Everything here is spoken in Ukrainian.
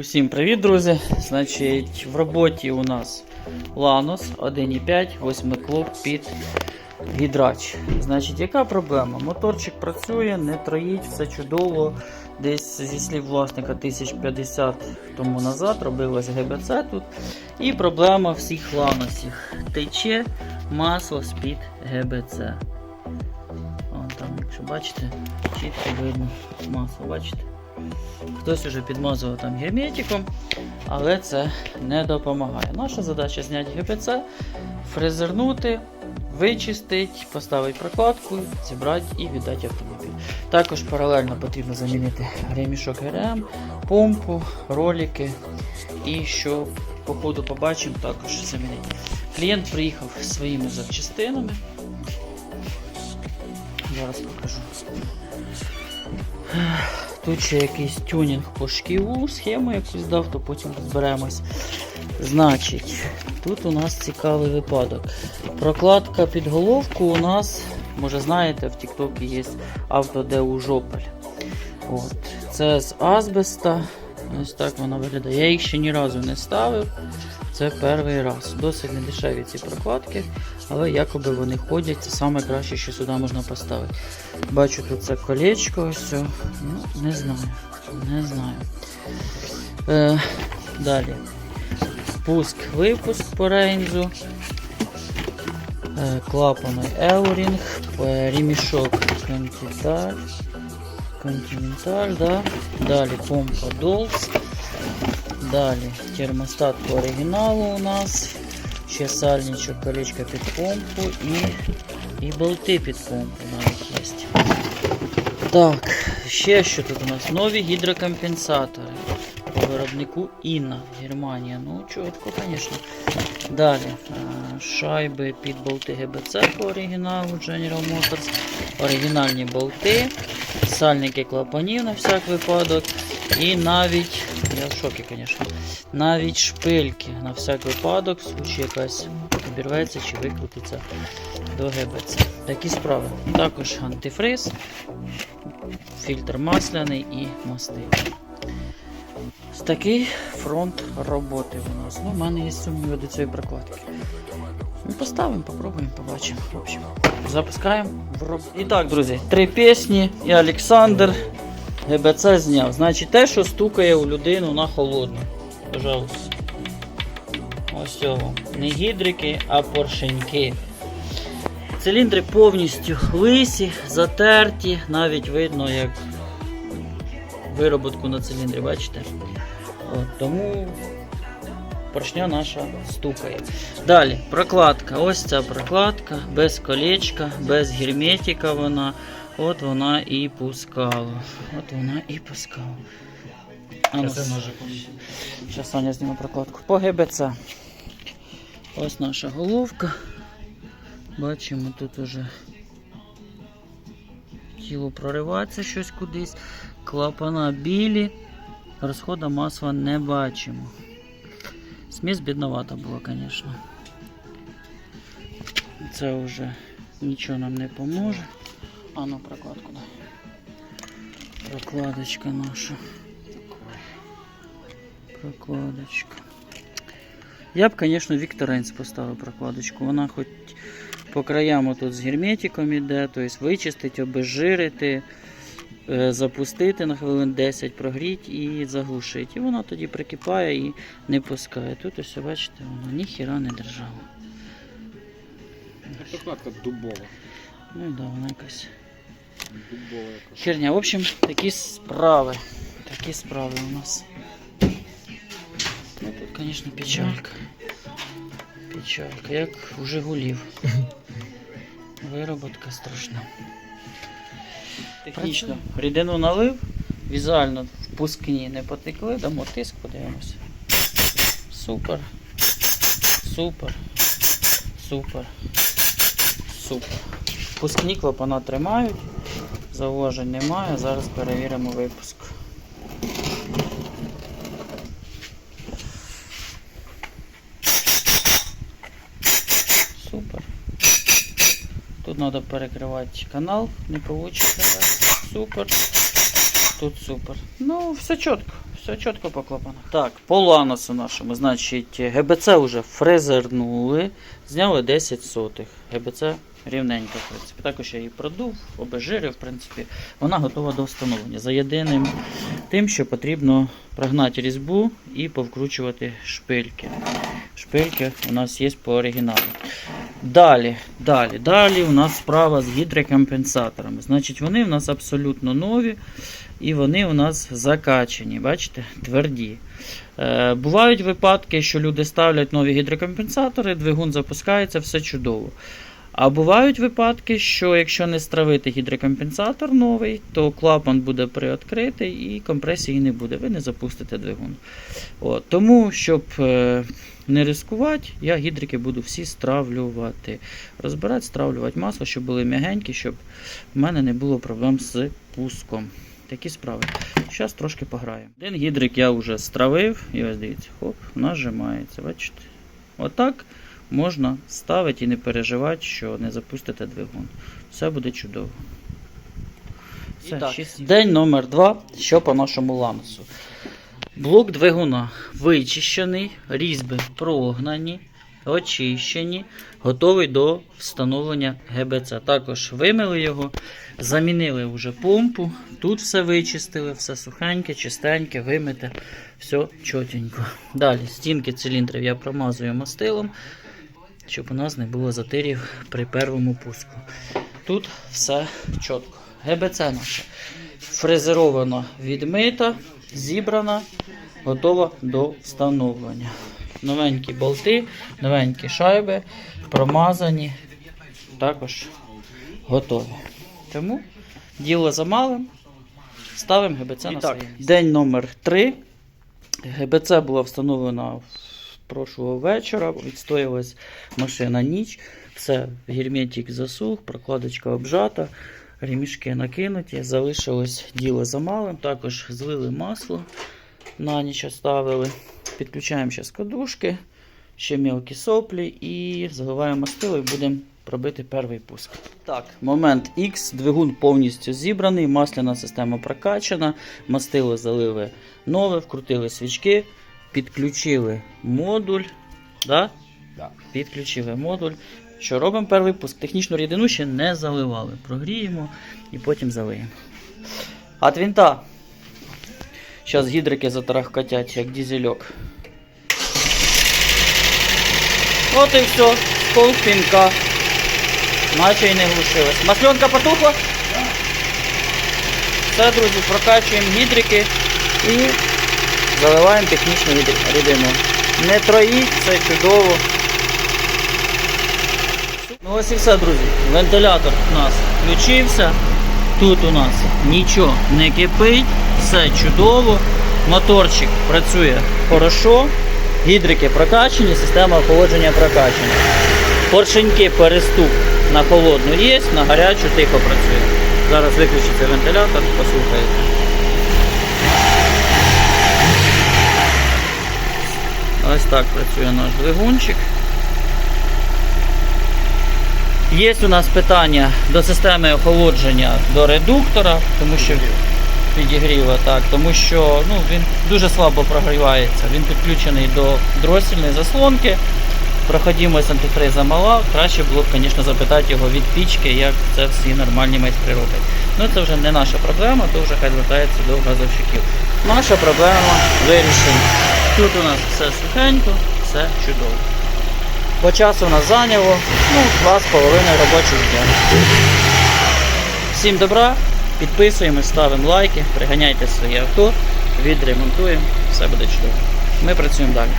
Усім привіт, друзі! Значить, в роботі у нас Ланос 1.5, 8 клуб під гідрач. Значить, яка проблема? Моторчик працює, не троїть, все чудово. Десь зі слів власника 1050 тому назад робилось ГБЦ тут. І проблема всіх ланосів. Тече масло з-під ГБЦ. Вон там, якщо бачите, чітко видно масло, бачите? Хтось уже підмазував там герметиком, але це не допомагає. Наша задача зняти ГПЦ, фрезернути, вичистити, поставити прокладку, зібрати і віддати автомобіль. Також паралельно потрібно замінити ремішок ГРМ, помпу, ролики і що по ходу побачимо, також замінити. Клієнт приїхав своїми запчастинами. Зараз покажу. Тут ще якийсь тюнінг по шківу, схему якусь дав, то потім розберемось. Значить, тут у нас цікавий випадок. Прокладка під головку у нас, може знаєте, в Тіктокі є автодеу жопель. От. Це з азбеста. Ось так вона виглядає. Я їх ще ні разу не ставив. Це перший раз. Досить не дешеві ці прокладки, але якоби вони ходять, це саме краще, що сюди можна поставити. Бачу тут це колечко, ось. Ну, не знаю. Не знаю. Е, далі. Спуск, випуск по рейнзу. Е, клапаний Еурінг, е, Континенталь. Континенталь, да. Далі помпа Dolls. Далі термостат по оригіналу у нас. Ще сальничок, колечко під помпу і, і болти під помпу навіть є. Так, ще що тут у нас? Нові гідрокомпенсатори виробнику Інна, Германія. Ну, чітко, звісно. Далі е, шайби під болти ГБЦ по оригіналу General Motors. Оригінальні болти, сальники клапанів на всяк випадок. І навіть, я в шокі, звісно, навіть шпильки на всяк випадок, в случаї якась обірветься чи викрутиться до ГБЦ. Такі справи. Також антифриз, фільтр масляний і мости. Такий фронт роботи у нас. Ну, в мене є сумніви до цієї прокладки. Ну, поставимо, попробуємо, побачимо. В общем, запускаємо в. І так, друзі, три пісні і Олександр ГБЦ зняв. Значить, те, що стукає у людину на холодну. Пожалуйста. Ось цього. Не гідрики, а поршеньки. Циліндри повністю лисі, затерті, навіть видно, як вироботку на циліндрі, бачите? От, тому поршня наша стукає. Далі, прокладка. Ось ця прокладка, без колечка, без герметика вона. От вона і пускала. От вона і пускала. Зараз Саня зніме прокладку. По ГБЦ. Ось наша головка. Бачимо, тут уже тіло проривається щось кудись. Клапана білі. Розходу масла не бачимо. Смісь бідновата була, звісно. Це вже нічого нам не поможе. А ну прокладку дай. Прокладочка наша. Прокладочка. Я б, звісно, Вікторенс поставив прокладочку. Вона хоч по краям тут з герметиком іде, тобто вичистити, обезжирити, запустити на хвилин 10, прогріти і заглушити. І вона тоді прикипає і не пускає. Тут ось, бачите, вона ніхіра не держала. Прокладка дубова. Ну і да, вона якась. Дубова якась. Херня. В общем, такі справи. Такі справи у нас. Ну тут, звісно, печалька. Печалька, як у Жигулів. Вироботка страшна. Технічно рідину налив, візуально впускні не потекли, дамо тиск, подивимося. Супер. Супер. Супер. Супер. Впускні клапана тримають. Зауважень немає. Зараз перевіримо випуск. Супер. Тут треба перекривати канал, не получиться. Супер. Тут супер. Ну, все чітко, все чітко по клапанах. Так, по ланосу нашому, значить, ГБЦ вже фрезернули, зняли 10 сотих. ГБЦ рівненько, в принципі. Також я її продув, обезжирив, в принципі. Вона готова до встановлення. За єдиним тим, що потрібно прогнати різьбу і повкручувати шпильки. Шпильки у нас є по оригіналу. Далі, далі, далі у нас справа з гідрокомпенсаторами. Значить, вони у нас абсолютно нові і вони у нас закачені, бачите, тверді. Е, бувають випадки, що люди ставлять нові гідрокомпенсатори, двигун запускається, все чудово. А бувають випадки, що якщо не стравити гідрокомпенсатор новий, то клапан буде приоткритий і компресії не буде. Ви не запустите двигун. От, тому, щоб е, не ризикувати, я гідрики буду всі стравлювати. Розбирати, стравлювати масло, щоб були м'ягенькі, щоб в мене не було проблем з пуском. Такі справи. Зараз трошки пограємо. Один гідрик я вже стравив, і ось дивіться, хоп, нажимається. Бачите? Отак можна ставити і не переживати, що не запустите двигун. Все буде чудово. Все, так. День номер два. Що по нашому ламсу? Блок двигуна вичищений, різьби прогнані, очищені, готовий до встановлення ГБЦ. Також вимили його, замінили вже помпу. Тут все вичистили, все сухеньке, чистеньке, вимите, все чотенько. Далі стінки циліндрів я промазую мастилом, щоб у нас не було затирів при першому пуску. Тут все чітко. ГБЦ наша фрезерована, відмита, зібрана, готова до встановлення. Новенькі болти, новенькі шайби, промазані, також готові. Тому діло за малим. Ставимо ГБЦ на І так, своє. День номер 3. ГБЦ була встановлена прошлого вечора. Відстоялась машина ніч. Все, герметик засух, прокладочка обжата, ремішки накинуті, залишилось діло за малим. Також злили масло на ніч оставили. Підключаємо зараз кадушки, ще мілкі соплі і заливаємо мастило і будемо пробити перший пуск. Так, момент X, двигун повністю зібраний, масляна система прокачана, мастило залили нове, вкрутили свічки, підключили модуль. Да? Да. Підключили модуль. Що робимо перший пуск? Технічну рідину ще не заливали. Прогріємо і потім залиємо. От винта. Зараз гідрики затарахкотять, як дізельок. От і все. Полпінка. Наче й не глушилась. Масленка потухла? Все, друзі, прокачуємо гідрики і заливаємо технічну рід- рідину. Не троїть, це чудово. Ну ось і все, друзі. Вентилятор у нас включився. Тут у нас нічого не кипить, все чудово. Моторчик працює хорошо. Гідрики прокачені, система охолодження прокачана. Поршеньки переступ на холодну є, на гарячу тихо працює. Зараз виключиться вентилятор, послухаєте. Ось так працює наш двигунчик. Є у нас питання до системи охолодження до редуктора, тому що підігріва, так, тому що ну, він дуже слабо прогрівається. Він підключений до дросільної заслонки. Проходимость антифриза мала. Краще було б, звісно, запитати його від пічки, як це всі нормальні майстри роблять. Ну це вже не наша проблема, то вже хай звертається до газовщиків. Наша проблема вирішена. Тут у нас все сухенько, все чудово. По часу нас зайняло ну, два з половиною робочих дня. Всім добра, підписуємось, ставимо лайки, приганяйте своє авто, відремонтуємо, все буде чудово. Ми працюємо далі.